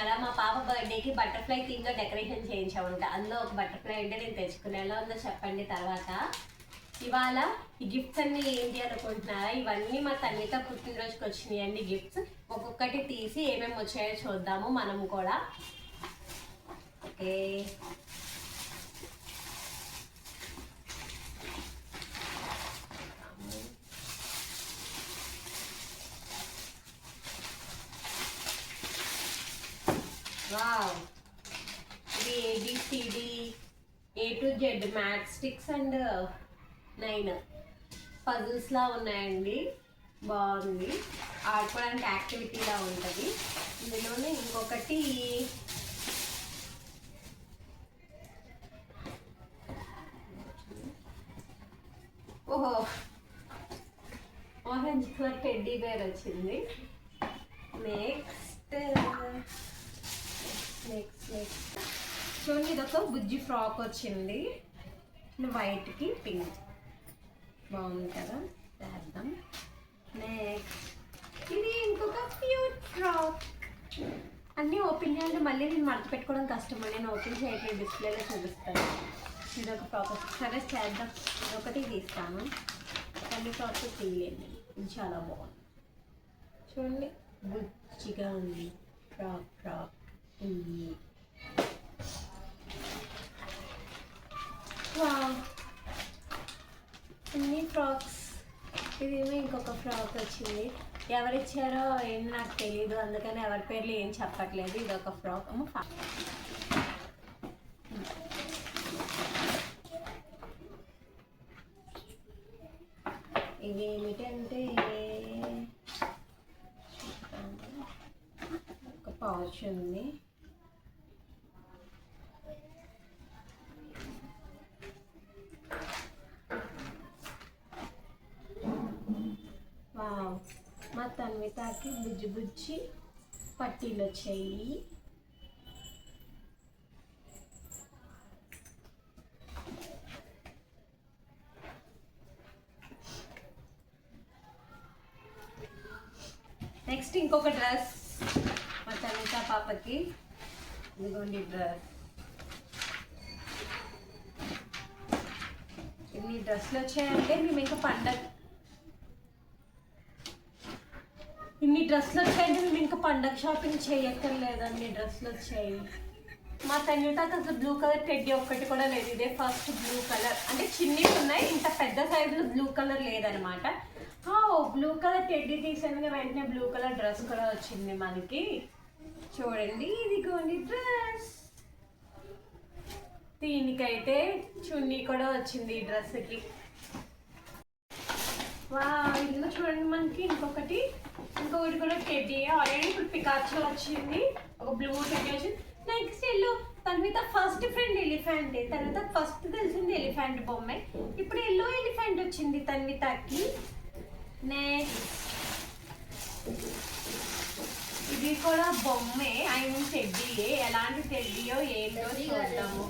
అనుకుంటున్నారా మా పాప బర్త్డేకి బటర్ఫ్లై థీమ్లో డెకరేషన్ చేయించామంట. అందులో ఒక బటర్ఫ్లై అంటే నేను తెచ్చుకున్నా. ఎలా ఉందో చెప్పండి తర్వాత. ఇవాళ ఈ గిఫ్ట్స్ అన్ని ఏంటి అనుకుంటున్నారా ఇవన్నీ మా తల్లిత పుట్టినరోజుకి వచ్చినాయి అండి గిఫ్ట్స్ ఒక్కొక్కటి తీసి ఏమేమి వచ్చాయో చూద్దాము మనం కూడా. ఓకే. వావ్. ఇది A B C D A to Z mat sticks and nine పజిల్స్లా ఉన్నాయండి. బాగుంది. ఆడుకోవడానికి యాక్టివిటీలా ఉంటుంది. ఇందులోనే ఇంకొకటి ఓహో. ఆరెంజ్ కలర్ టెడ్డీ బేర్ వచ్చింది. నెక్స్ట్ నెక్స్ట్ నెక్స్ట్ చూడండి ఇది ఒక బుజ్జి ఫ్రాక్ వచ్చింది. వైట్కి పింక్ బాగుంది కదా? చేద్దాం. నెక్స్ట్ ఇది ఇంకొక ప్యూర్ ఫ్రాక్ అన్నీ ఓపెన్ చేయాలంటే మళ్ళీ నేను మడత పెట్టుకోవడం కష్టం నేను ఓపెన్ చేయట్లేదు డిస్ప్లేలో చూపిస్తాను. ఇది ఒక ఫ్రాక్ సరే చేద్దాం. ఇదొకటి తీస్తాను. అన్ని ఫ్రాక్స్ తీయలేదు ఇది చాలా బాగుంది. చూడండి బుజ్జిగా ఉంది. ఫ్రాక్ ఫ్రాక్ ఉంది వావ్ ఫ్రాక్స్ ఇదేమో ఇంకొక ఫ్రాక్ వచ్చింది. ఎవరిచ్చారో ఏం నాకు తెలియదు అందుకని ఎవరి పేర్లు ఏం చెప్పట్లేదు. ఇది ఒక ఫ్రాక్. అమ్మ ఇవి ఏమిటంటే ఒక పౌచ్ ఉంది. కవితకి బుజ్జి బుజ్జి పట్టీలు వచ్చాయి నెక్స్ట్ ఇంకొక డ్రెస్ మా తన్విత పాపకి. ఇదిగోండి డ్రెస్ ఇన్ని డ్రెస్సులు వచ్చాయంటే మేము ఇంకా పండగ ఇన్ని డ్రెస్సులు వచ్చాయంటే మేము ఇంకా పండగ షాపింగ్ చేయక్కర్లేదు అన్ని డ్రెస్సులు వచ్చాయి. మా తన్యుతాకి అసలు బ్లూ కలర్ టెడ్డీ ఒక్కటి కూడా లేదు. ఇదే ఫస్ట్ బ్లూ కలర్ అంటే చిన్నవి ఉన్నాయి ఇంత పెద్ద సైజులో బ్లూ కలర్ లేదనమాట. ఓ బ్లూ కలర్ టెడ్డీ తీసాను వెంటనే బ్లూ కలర్ డ్రెస్ కూడా వచ్చింది మనకి. చూడండి ఇదిగోండి డ్రెస్ దీనికైతే చున్నీ కూడా వచ్చింది ఈ డ్రెస్కి వా ఇందులో చూడండి మనకి ఇంకొకటి. ఇంకొకటి కూడా టెడ్డీ ఆల్రెడీ ఇప్పుడు పికాచో వచ్చింది. ఒక బ్లూ టెడ్డీ వచ్చింది. నెక్స్ట్ ఎల్లో తర్వాత ఫస్ట్ ఫ్రెండ్ ఎలిఫెంట్ తర్వాత ఫస్ట్ తెలిసింది ఎలిఫెంట్ బొమ్మ. ఇప్పుడు ఎల్లో ఎలిఫెంట్ వచ్చింది తన్వితకి నెక్స్ట్ ఇది కూడా బొమ్మే. ఐ మీన్ టెడ్డీయే ఎలాంటి టెడ్డీయో ఏంటో చూద్దాము.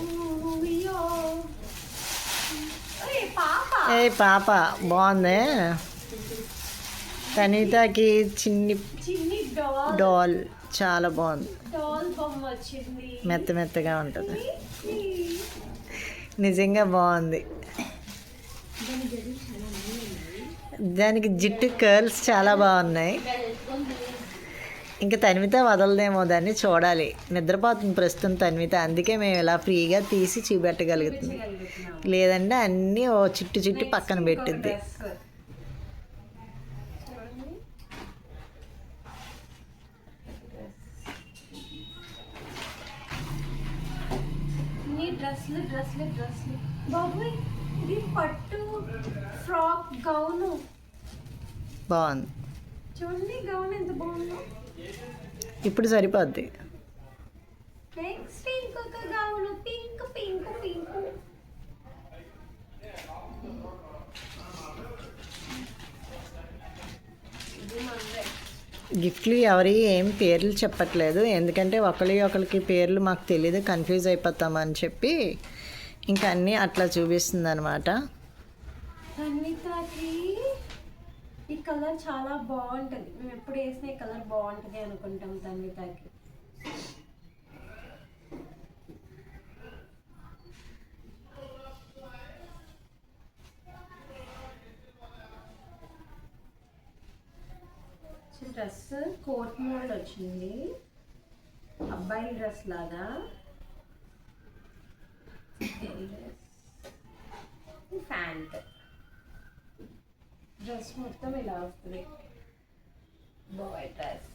పాప ఏ పాప. బాగుంది? తనీతకి చిన్ని డాల్. చాలా బాగుంది. మెత్త మెత్తగా ఉంటుంది. నిజంగా బాగుంది. దానికి జిట్టు కర్ల్స్ చాలా బాగున్నాయి. ఇంకా తన్విత వదలదేమో దాన్ని చూడాలి. నిద్రపోతుంది ప్రస్తుతం తన్విత. అందుకే మేము ఇలా ఫ్రీగా తీసి చూపెట్టగలుగుతుంది లేదంటే అన్నీ ఓ చిట్టు చిట్టు పక్కన పెట్టిద్ది. నీ డ్రెస్లు డ్రెస్లు డ్రెస్లు బాబోయ్ ఇది పట్టు ఫ్రాక్ గౌను. బాగుంది. చూడండి గౌన్ ఎంత బాగుందో. ఇప్పుడు సరిపోద్ది. నెక్స్ట్ ఇంకొక గౌను. పింక్ పింక్ పింక్ ఇది మందే గిఫ్ట్లు ఎవరి ఏం పేర్లు చెప్పట్లేదు. ఎందుకంటే ఒకరి ఒకరికి పేర్లు మాకు తెలియదు కన్ఫ్యూజ్ అయిపోతామని చెప్పి ఇంకా అన్నీ అట్లా చూపిస్తుంది అనమాట ఈ కలర్ చాలా బాగుంటుంది. మేము ఎప్పుడు వేసిన ఈ కలర్ బాగుంటుంది అనుకుంటాం తన్వితాకి డ్రెస్ కోట్ మోడల్ వచ్చింది. అబ్బాయి డ్రెస్ లాగా ప్యాంట్ డ్రెస్ మొత్తం ఇలా వస్తుంది బాయ్ డ్రెస్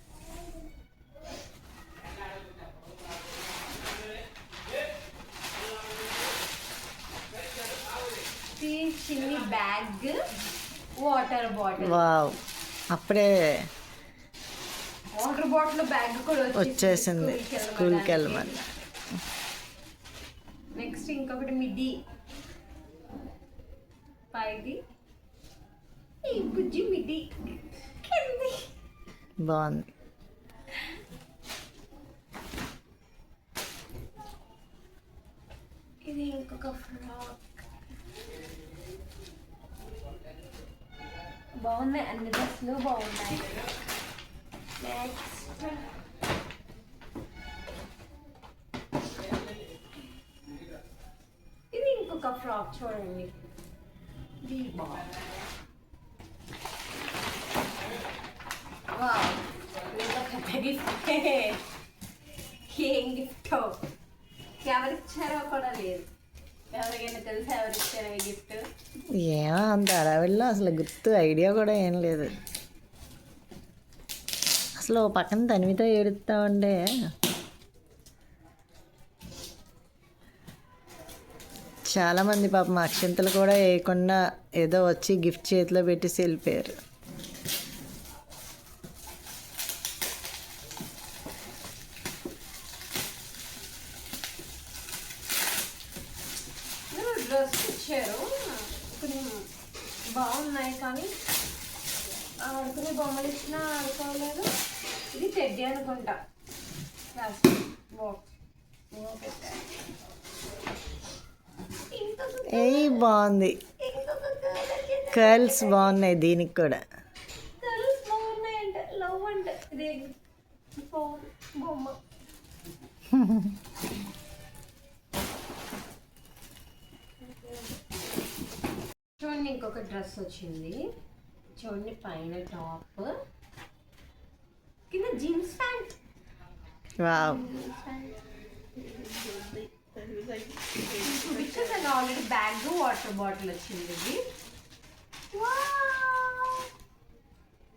చిన్ని బ్యాగ్ వాటర్ బాటిల్ వావ్ అప్పుడే వాటర్ బాటిల్ బ్యాగ్ కూడా వచ్చేసింది. స్కూల్కి వెళ్ళమని. నెక్స్ట్ ఇంకొకటి మిడ్డి. పైది. బుజ్జి మిడ్డి బాగుంది ఇది ఇంకొక ఫ్రాక్ బాగున్నాయి. అన్ని డ్రెస్సులు బాగున్నాయి. నెక్స్ట్ ఇది ఇంకొక ఫ్రాక్ చూడండి ఇది బాగుంది వావ్ ఇది ఒక పెద్ద గిఫ్ట్ ఏం గిఫ్ట్ ఎవరిచ్చారో కూడా లేదు. ఎవరికైనా తెలుసా ఎవరిచ్చారో ఈ గిఫ్ట్ ఏమో అంత అడవిలో అసలు గుర్తు ఐడియా కూడా ఏం లేదు. అసలు ఓ పక్కన తనివితో ఏడుస్తా ఉండే చాలామంది పాపం అక్షంతలు కూడా వేయకుండా ఏదో వచ్చి గిఫ్ట్ చేతిలో పెట్టి వెళ్ళిపోయారు డ్రెస్ ఇచ్చారు కొంచెం బాగున్నాయి కానీ ఆడుకునే బొమ్మలు ఇచ్చినా ఆడుకోలేదు టెడ్డీ అనుకుంటా. ఏ బాగుంది. కర్ల్స్ బాగున్నాయి దీనికి కూడా. చూడండి ఇంకొక డ్రెస్ వచ్చింది. చూడండి పైన టాప్. Jeans pant. వావ్. చూపించేసాను ఆల్రెడీ బ్యాగ్ వాటర్ బాటిల్ వచ్చింది ఇది. Wow!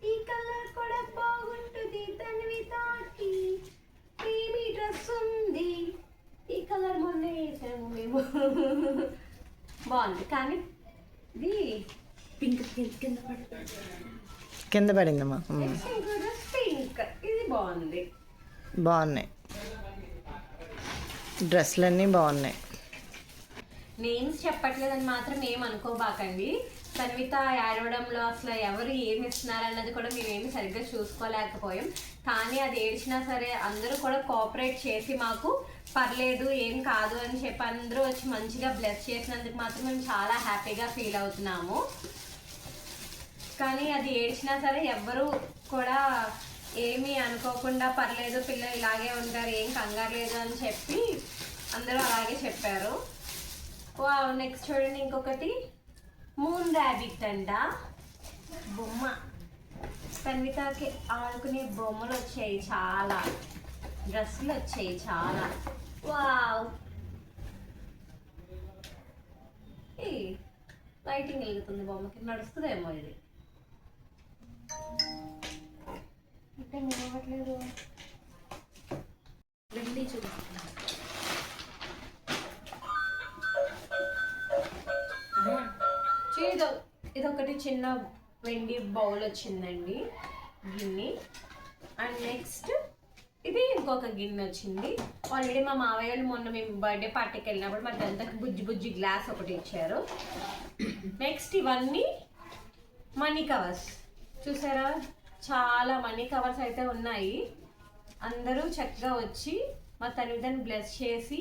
ఈ కలర్ కూడా బాగుంటుంది తన్వితాకి క్రీమీ డ్రెస్ ఉంది. ఈ కలర్ మొన్న వేసాము మేము. బాగుంది. కానీ ఇది పింక్ కింద కింద పడుతుంది. కింద పడిందమ్మా ఉమ్. నెక్స్ట్ ఇంకో డ్రెస్ పింక్ ఇది బాగుంది. బాగున్నాయి. డ్రెస్సులన్నీ బాగున్నాయి. నేమ్స్ చెప్పట్లేదని మాత్రం ఏం అనుకోబాకండి. తన్విత ఏడవడంలో అసలు ఎవరు ఏమి ఇస్తున్నారు అన్నది కూడా మేమేమి సరిగ్గా చూసుకోలేకపోయాం. కానీ అది ఏడ్చినా సరే అందరూ కూడా కోఆపరేట్ చేసి మాకు పర్లేదు ఏం కాదు అని చెప్పి అందరూ వచ్చి మంచిగా బ్లెస్ చేసినందుకు మాత్రం మేము చాలా హ్యాపీగా ఫీల్ అవుతున్నాము. కానీ అది ఏడ్చినా సరే ఎవ్వరూ కూడా ఏమీ అనుకోకుండా పర్లేదు పిల్లలు ఇలాగే ఉంటారు ఏం కంగారు లేదు అని చెప్పి అందరూ అలాగే చెప్పారు. వావ్ నెక్స్ట్ చూడండి ఇంకొకటి. మూన్ ర్యాబిట్ అంట. బొమ్మ. తన్వితాకి ఆడుకునే బొమ్మలు వచ్చాయి చాలా. డ్రెస్సులు వచ్చాయి చాలా. వావ్. ఏ లైటింగ్ వెలుగుతుంది బొమ్మకి. నడుస్తుందేమో ఇది. అంటే నిలవట్లేదు వెళ్ళి చూపిస్తున్నా ఇదొకటి చిన్న వెండి బౌల్ వచ్చిందండి గిన్నె. అండ్ నెక్స్ట్ ఇది ఇంకొక గిన్నె వచ్చింది. ఆల్రెడీ మా మావయ్య వాళ్ళు మొన్న మేము బర్త్డే పార్టీకి వెళ్ళినప్పుడు మాకు అంతా బుజ్జి బుజ్జి గ్లాస్ ఒకటి ఇచ్చారు. నెక్స్ట్ ఇవన్నీ మనీ కవర్స్ చూసారా? చాలా మనీ కవర్స్ అయితే ఉన్నాయి. అందరూ చక్కగా వచ్చి మా తల్లిదండ్రులు బ్లెస్ చేసి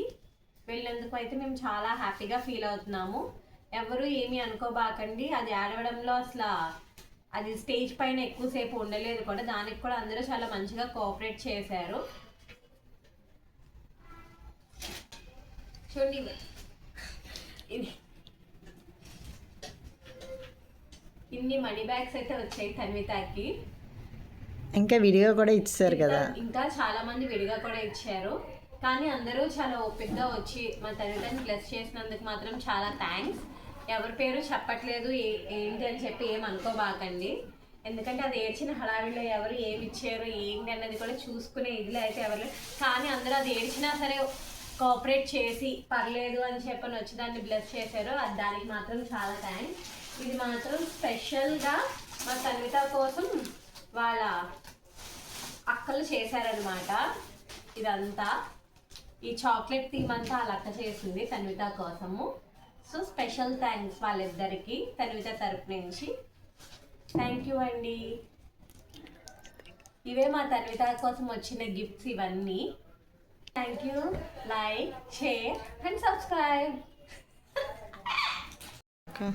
వెళ్ళినందుకు అయితే మేము చాలా హ్యాపీగా ఫీల్ అవుతున్నాము. ఎవరు ఏమీ అనుకోబాకండి. అది ఆడవడంలో అసలు అది స్టేజ్ పైన ఎక్కువసేపు ఉండలేదు కూడా. దానికి కూడా అందరూ చాలా మంచిగా కోఆపరేట్ చేశారు. చూడండి ఇది. ఇన్ని మనీ బ్యాగ్స్ అయితే వచ్చాయి తన్వితాకి. ఇంకా విడిగా కూడా ఇచ్చారు కదా. ఇంకా- చాలా మంది విడిగా కూడా ఇచ్చారు. కానీ అందరూ చాలా ఓపిక్గా వచ్చి మా తల్లిదండ్రులు బ్లెస్ చేసినందుకు మాత్రం చాలా థ్యాంక్స్. ఎవరి పేరు చెప్పట్లేదు ఏ- ఏంటి అని చెప్పి ఏం అనుకోబాకండి. ఎందుకంటే అది ఏడ్చిన హడావిడిలో ఎవరు ఏమి ఇచ్చారు ఏంటి అన్నది కూడా చూసుకునే ఇదిలో అయితే ఎవరు. కానీ అందరూ అది ఏడ్చినా సరే కోఆపరేట్ చేసి పర్లేదు అని చెప్పని వచ్చి దాన్ని బ్లెస్ చేశారు. అది దానికి మాత్రం చాలా థ్యాంక్స్. ఇది మాత్రం స్పెషల్గా మా తన్విత కోసం వాళ్ళ అక్కలు చేశారనమాట ఇదంతా. ఈ చాక్లెట్ థీమ్ అంతా వాళ్ళ అక్క చేసింది తన్విత కోసము. సో స్పెషల్ థ్యాంక్స్ వాళ్ళిద్దరికి తన్విత తరపు నుంచి. థ్యాంక్ యూ అండి. ఇవే మా తన్విత కోసం వచ్చిన గిఫ్ట్స్ ఇవన్నీ. Thank you. Like share and subscribe. Okay.